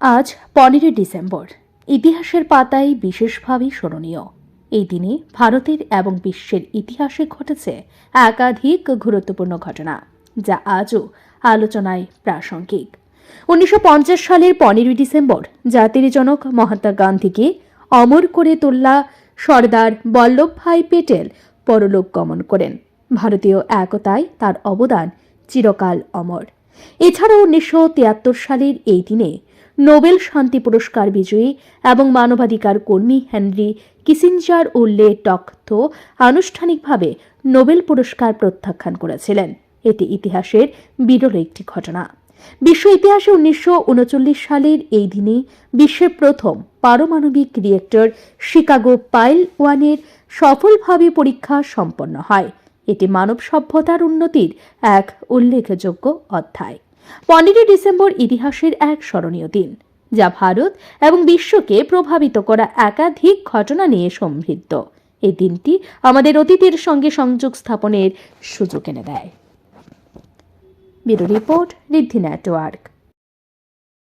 আজ পনেরোই ডিসেম্বর। ইতিহাসের পাতায় বিশেষভাবে স্মরণীয়। এই দিনে ভারতের এবং বিশ্বের ইতিহাসে ঘটেছে একাধিক গুরুত্বপূর্ণ ঘটনা, যা আজও আলোচনায় প্রাসঙ্গিক। উনিশশো পঞ্চাশ সালের পনেরোই ডিসেম্বর জাতির জনক মহাত্মা গান্ধীকে অমর করে তোলা সর্দার বল্লভভাই পেটেল পরলোক গমন করেন। ভারতীয় একতায় তার অবদান চিরকাল অমর। এছাড়াও উনিশশো তিয়াত্তর সালের এই দিনে নোবেল শান্তি পুরস্কার বিজয়ী এবং মানবাধিকার কর্মী হেনরি কিসিঞ্জার উল্লে টক্ত আনুষ্ঠানিকভাবে নোবেল পুরস্কার প্রত্যাখ্যান করেছিলেন। এটি ইতিহাসের বিরল একটি ঘটনা। বিশ্ব ইতিহাসে উনিশশো উনচল্লিশ সালের এই দিনে বিশ্বের প্রথম পারমাণবিক রিয়েক্টর শিকাগো পাইল ওয়ানের সফলভাবে পরীক্ষা সম্পন্ন হয়। এটি মানব সভ্যতার উন্নতির এক উল্লেখযোগ্য অধ্যায়। পনেরোই ডিসেম্বর ইতিহাসের এক স্মরণীয় দিন, যা ভারত এবং বিশ্বকে প্রভাবিত করা একাধিক ঘটনা নিয়ে সমৃদ্ধ। এই দিনটি আমাদের অতীতের সঙ্গে সংযোগ স্থাপনের সুযোগ এনে দেয়। Report, Riddhi network.